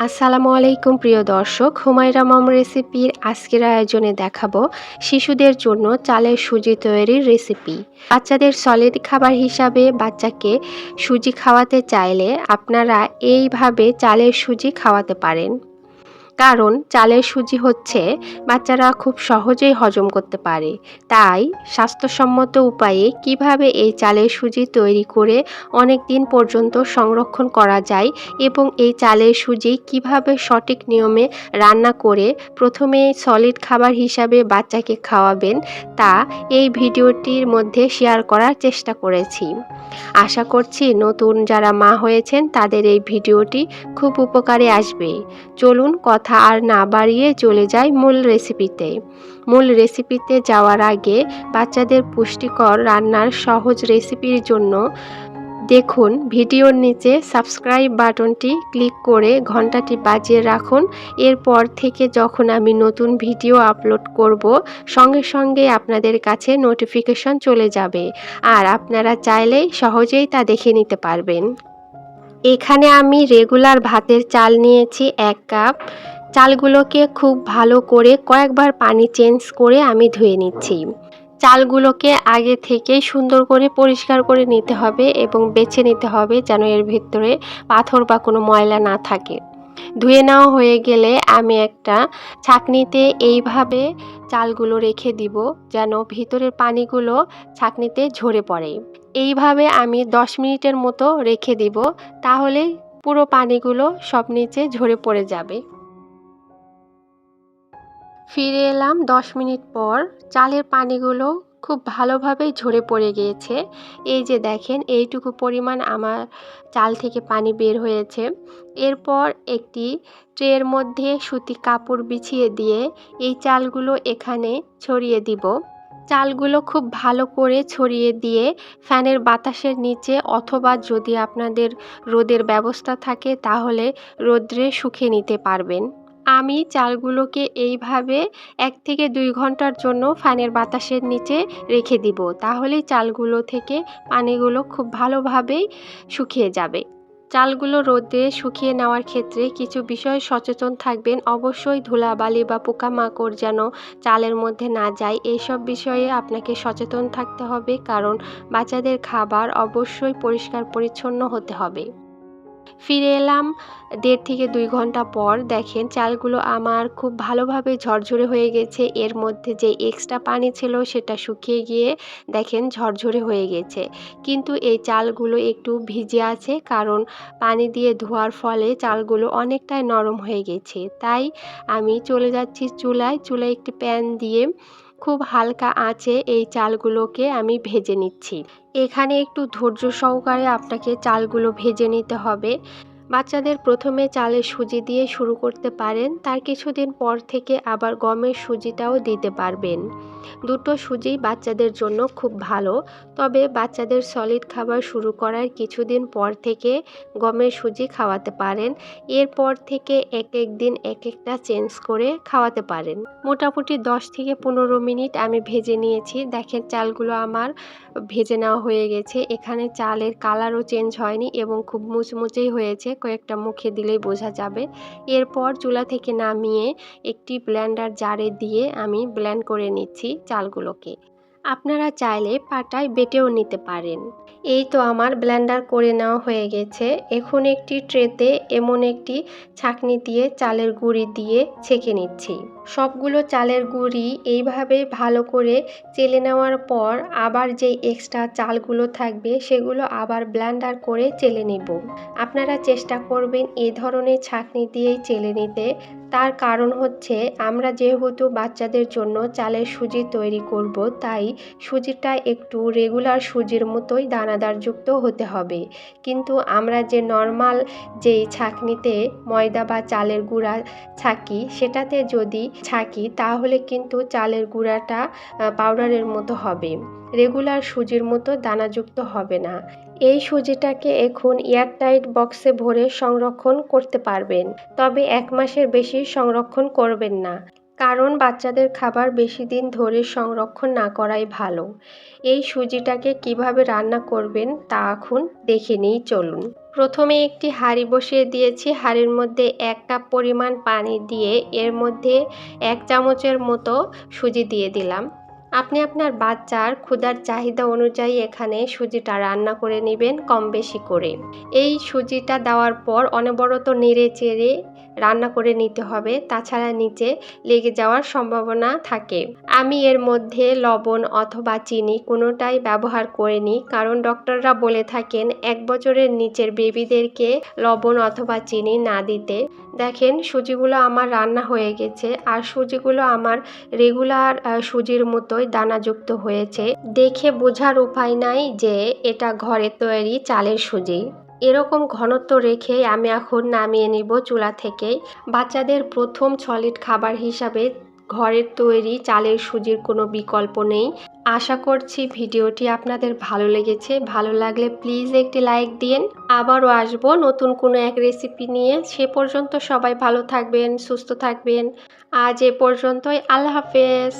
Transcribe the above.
আসসালামু আলাইকুম, প্রিয় দর্শক। হুমায়রা মম রেসিপির আজকের আয়োজনে দেখাবো শিশুদের জন্য চালের সুজি তৈরির রেসিপি বাচ্চাদের সলিড খাবার হিসাবে বাচ্চাকে সুজি খাওয়াতে চাইলে আপনারা এইভাবে চালের সুজি খাওয়াতে পারেন। কারণ চালের সুজি হচ্ছে, বাচ্চারা খুব সহজেই হজম করতে পারে। তাই স্বাস্থ্যসম্মত উপায়ে কীভাবে এই চালের সুজি তৈরি করে অনেক দিন পর্যন্ত সংরক্ষণ করা যায় এবং এই চালের সুজি কীভাবে সঠিক নিয়মে রান্না করে প্রথমে সলিড খাবার হিসাবে বাচ্চাকে খাওয়াবেন, তা এই ভিডিওটির মধ্যে শেয়ার করার চেষ্টা করেছি। আশা করছি নতুন যারা মা হয়েছেন, তাদের এই ভিডিওটি খুব উপকারে আসবে। চলুন কথা আর না বাড়িয়ে চলে যাই মূল রেসিপিতে মূল রেসিপিতে যাওয়ার আগে বাচ্চাদের পুষ্টিকর রান্নার সহজ রেসিপির জন্য দেখুন ভিডিওর নিচে সাবস্ক্রাইব বাটনটি ক্লিক করে ঘন্টাটি বাজিয়ে রাখুন। এরপর থেকে যখন আমি নতুন ভিডিও আপলোড করব, সঙ্গে সঙ্গে আপনাদের কাছে নোটিফিকেশন চলে যাবে। আর আপনারা চাইলেই সহজেই তা দেখে নিতে পারবেন। এখানে আমি রেগুলার ভাতের চাল নিয়েছি এক কাপ চালগুলোকে খুব ভালো করে কয়েকবার পানি চেঞ্জ করে আমি ধুয়ে নিচ্ছি। চালগুলোকে আগে থেকেই সুন্দর করে পরিষ্কার করে নিতে হবে এবং বেছে নিতে হবে যেন এর ভিতরে পাথর বা কোনো ময়লা না থাকে। ধুয়ে নেওয়া হয়ে গেলে আমি একটা ছাকনিতে এইভাবে চালগুলো রেখে দিব যেন ভিতরের পানিগুলো ছাকনিতে ঝরে পড়ে। এইভাবে আমি দশ মিনিটের মতো রেখে দিব, তাহলে পুরো পানিগুলো সব নিচে ঝরে পড়ে যাবে। ফিরে এলাম দশ মিনিট পর। চালের পানিগুলো খুব ভালোভাবেই ঝরে পড়ে গিয়েছে। এই যে দেখেন, এইটুকু পরিমাণ আমার চাল থেকে পানি বের হয়েছে। এরপর একটি ট্রের মধ্যে সুতি কাপড় বিছিয়ে দিয়ে এই চালগুলো এখানে ছড়িয়ে দিব। চালগুলো খুব ভালো করে ছড়িয়ে দিয়ে ফ্যানের বাতাসের নিচে অথবা যদি আপনাদের রোদের ব্যবস্থা থাকে, তাহলে রোদ্রে শুকিয়ে নিতে পারবেন। আমি চালগুলোকে এইভাবে এক থেকে দুই ঘণ্টার জন্য ফ্যানের বাতাসের নিচে রেখে দিব। তাহলেই চালগুলো থেকে পানিগুলো খুব ভালোভাবেই শুকিয়ে যাবে। চালগুলো রোদে শুকিয়ে নেওয়ার ক্ষেত্রে কিছু বিষয় সচেতন থাকবেন। অবশ্যই ধুলাবালি বা পোকামাকড় যেন চালের মধ্যে না যায়, এইসব বিষয়ে আপনাকে সচেতন থাকতে হবে। কারণ বাচ্চাদের খাবার অবশ্যই পরিষ্কার পরিচ্ছন্ন হতে হবে। ফিরে এলাম। দেড় থেকে দুই ঘণ্টা পর দেখেন চালগুলো আমার খুব ভালোভাবে ঝরঝরে হয়ে গেছে। এর মধ্যে যে এক্সট্রা পানি ছিল সেটা শুকিয়ে গিয়ে দেখেন ঝরঝরে হয়ে গেছে। কিন্তু এই চালগুলো একটু ভিজে আছে কারণ পানি দিয়ে ধোয়ার ফলে চালগুলো অনেকটাই নরম হয়ে গেছে। তাই আমি চলে যাচ্ছি চুলায়। চুলায় একটি প্যান দিয়ে খুব হালকা আঁচে এই চালগুলোকে আমি ভেজে নিচ্ছি। এখানে একটু ধৈর্য সহকারে আপনাকে চালগুলো ভেজে নিতে হবে। বাচ্চাদের প্রথমে চালের সুজি দিয়ে শুরু করতে পারেন, তার কিছুদিন পর থেকে আবার গমের সুজিটাও দিতে পারবেন। দুটো সুজি বাচ্চাদের জন্য খুব ভালো, তবে বাচ্চাদের সলিড খাবার শুরু করার কিছুদিন পর থেকে গমের সুজি খাওয়াতে পারেন, এরপর থেকে এক এক দিন এক একটা চেঞ্জ করে খাওয়াতে পারেন। মোটামুটি দশ থেকে পনেরো মিনিট আমি ভেজে নিয়েছি, দেখেন চালগুলো আমার ভেজে নেওয়া হয়ে গেছে, এখানে চালের কালারও চেঞ্জ হয়নি এবং খুব মুচমুচেই হয়েছে কয়েকটা মুখে দিলেই বোঝা যাবে। এরপর চুলা থেকে নামিয়ে একটি ব্ল্যান্ডার জারে দিয়ে আমি ব্ল্যান্ড করে নিচ্ছি চালগুলোকে। আপনারা চাইলে পাটায় বেটেও নিতে পারেন। এই তো আমার ব্লেন্ডার করে নেওয়া হয়ে গেছে। এখন একটি ট্রেতে এমন একটি ছাকনি দিয়ে চালের গুঁড়ি দিয়ে ছেঁকে নিচ্ছি। সবগুলো চালের গুঁড়ি এইভাবে ভালো করে চেলে নেওয়ার পর আবার যে এক্সট্রা চালগুলো থাকবে সেগুলো আবার ব্লেন্ডার করে চেলে নিব। আপনারা চেষ্টা করবেন এ ধরনের ছাকনি দিয়েই চেলে নিতে। তার কারণ হচ্ছে, আমরা যেহেতু বাচ্চাদের জন্য চালের সুজি তৈরি করব, তাই সুজিটা একটু রেগুলার সুজির মতোই দানাদারযুক্ত হতে হবে। কিন্তু আমরা যে নর্মাল যেই ছাঁকনিতে ময়দা বা চালের গুঁড়া ছাকি, সেটাতে যদি ছাকি, তাহলে কিন্তু চালের গুঁড়াটা পাউডারের মতো হবে। রেগুলার সুজির মতো দানাযুক্ত হবে না। এই সুজিটাকে এখন এয়ারটাইট বক্সে ভরে সংরক্ষণ করতে পারবেন, তবে এক মাসের বেশি সংরক্ষণ করবেন না, কারণ বাচ্চাদের খাবার বেশি দিন ধরে সংরক্ষণ না করাই ভালো। এই সুজিটাকে কীভাবে রান্না করবেন তা এখন দেখে নিই, চলুন। প্রথমে একটি হাঁড়ি বসিয়ে দিয়েছি, হাঁড়ির মধ্যে এক কাপ পরিমাণ পানি দিয়ে এর মধ্যে এক চামচের মতো সুজি দিয়ে দিলাম। আপনি আপনার বাচ্চার ক্ষুধার চাহিদা অনুযায়ী এখানে সুজিটা রান্না করে নেবেন কম বেশি করে। এই সুজিটা দেওয়ার পর অনবরত নেড়ে চেড়ে রান্না করে নিতে হবে, তাছাড়া নিচে লেগে যাওয়ার সম্ভাবনা থাকে। আমি এর মধ্যে লবণ অথবা চিনি কোনোটাই ব্যবহার করিনি, কারণ ডক্টররা বলে থাকেন এক বছরের নিচের বেবিদেরকে লবণ অথবা চিনি না দিতে। দেখেন, সুজিগুলো আমার রান্না হয়ে গেছে আর সুজিগুলো আমার রেগুলার সুজির মতোই দানাযুক্ত হয়েছে। দেখে বোঝার উপায় নাই যে এটা ঘরে তৈরি চালের সুজি। এরকম ঘনত্ব রেখে আমি এখন নামিয়ে নিব চুলা থেকে বাচ্চাদের প্রথম সলিড খাবার হিসাবে ঘরের তৈরি চালের সুজির কোনো বিকল্প নেই। আশা করছি ভিডিওটি আপনাদের ভালো লেগেছে। ভালো লাগলে প্লিজ একটি লাইক দিন। আবারও আসব নতুন কোনো এক রেসিপি নিয়ে। সে পর্যন্ত সবাই ভালো থাকবেন, সুস্থ থাকবেন। আজ এ পর্যন্তই। আল্লাহ হাফেজ।